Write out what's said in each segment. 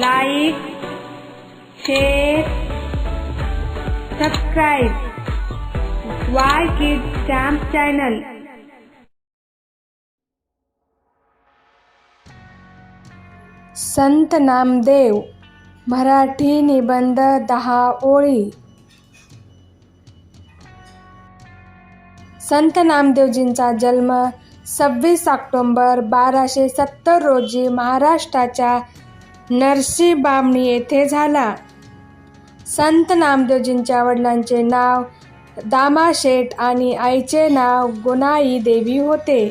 Like share subscribe Y kid stamp channel Sant Namdev Marathi निबंध दहा ओळी. संत नामदेवजींचा जन्म सव्वीस ऑक्टोंबर बाराशे सत्तर रोजी महाराष्ट्राच्या नरसी बामणी येथे झाला. संत नामदेवजींच्या वडिलांचे नाव दामाशेठ आणि आईचे नाव गुणाई देवी होते.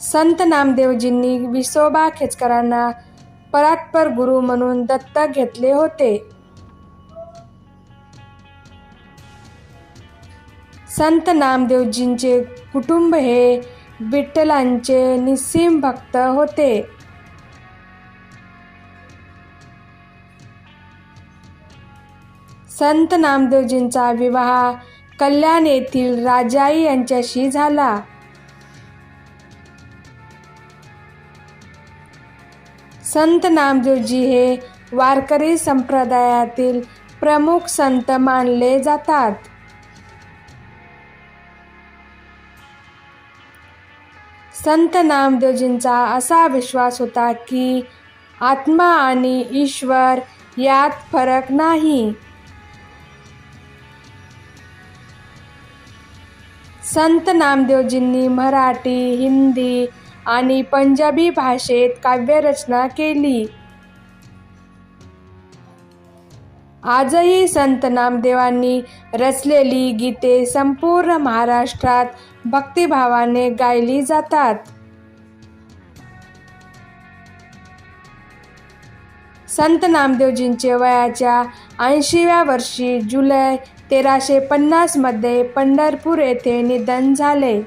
संत नामदेवजींनी विसोबा खेचकरांना परात्पर गुरु म्हणून दत्तक घेतले होते. संत नामदेवजींचे कुटुंब हे विठ्ठलांचे निस्सीम भक्त होते. संत नामदेवजींचा विवाह कल्याण येथील राजाई यांच्याशी झाला. संत नामदेवजी हे वारकरी संप्रदायातील प्रमुख संत मानले जातात. संत नामदेवजींचा असा विश्वास होता की आत्मा आणि ईश्वर यात फरक नाही. संत नामदेवजींनी मराठी हिंदी आणि पंजाबी भाषेत काव्यरचना केली. आजही संत नामदेवांनी रचलेली गीते संपूर्ण महाराष्ट्रात भक्तिभावाने गायली जातात. संत नामदेवजींचे वयाच्या ऐंशीव्या वर्षी जुलै तेराशे पन्नासमध्ये पंढरपूर येथे निधन झाले.